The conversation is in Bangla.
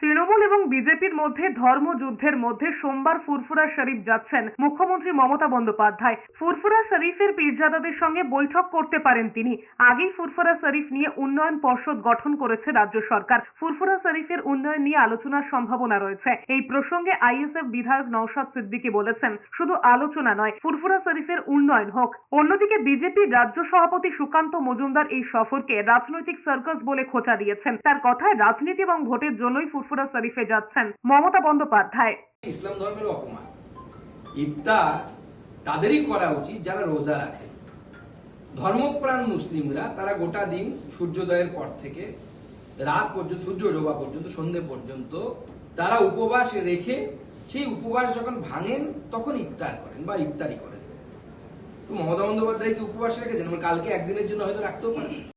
তৃণমূল এবং বিজেপির মধ্যে ধর্মযুদ্ধের মধ্যে সোমবার ফুরফুরা শরীফ যাচ্ছেন মুখ্যমন্ত্রী মমতা বন্দ্যোপাধ্যায়। ফুরফুরা শরীফের পীরজাদাদের সঙ্গে বৈঠক করতে পারেন তিনি। আগেই ফুরফুরা শরীফ নিয়ে উন্নয়ন পর্ষদ গঠন করেছে রাজ্য সরকার। ফুরফুরা শরীফের উন্নয়ন নিয়ে আলোচনার সম্ভাবনা রয়েছে। এই প্রসঙ্গে আইএসএফ বিধায়ক নওশাদ সিদ্দিকী বলেছেন, শুধু আলোচনা নয়, ফুরফুরা শরীফের উন্নয়ন হোক। অন্যদিকে বিজেপির রাজ্য সভাপতি সুকান্ত মজুমদার এই সফরকে রাজনৈতিক সার্কাস বলে খোঁচা দিয়েছেন। তার কথায় রাজনীতি এবং ভোটের জন্যই ফুরফুরা শরীফে যাচ্ছেন মমতা বন্দ্যোপাধ্যায়। ইসলাম ধর্মের অপমান। ইফতার তাদেরই করা উচিত যারা রোজা রাখে। ধর্মপ্রাণ মুসলিমরা, তারা গোটা দিন সূর্যোদয়ের পর থেকে রাত পর্যন্ত, সূর্য ডোবা পর্যন্ত, সন্ধে পর্যন্ত তারা উপবাস রেখে, সেই উপবাস যখন ভাঙেন, তখন ইফতার করেন বা ইফতারি করেন। মমতা বন্দ্যোপাধ্যায় কি উপবাস রেখেছেন? কালকে একদিনের জন্য হয়তো রাখতেও পারেন।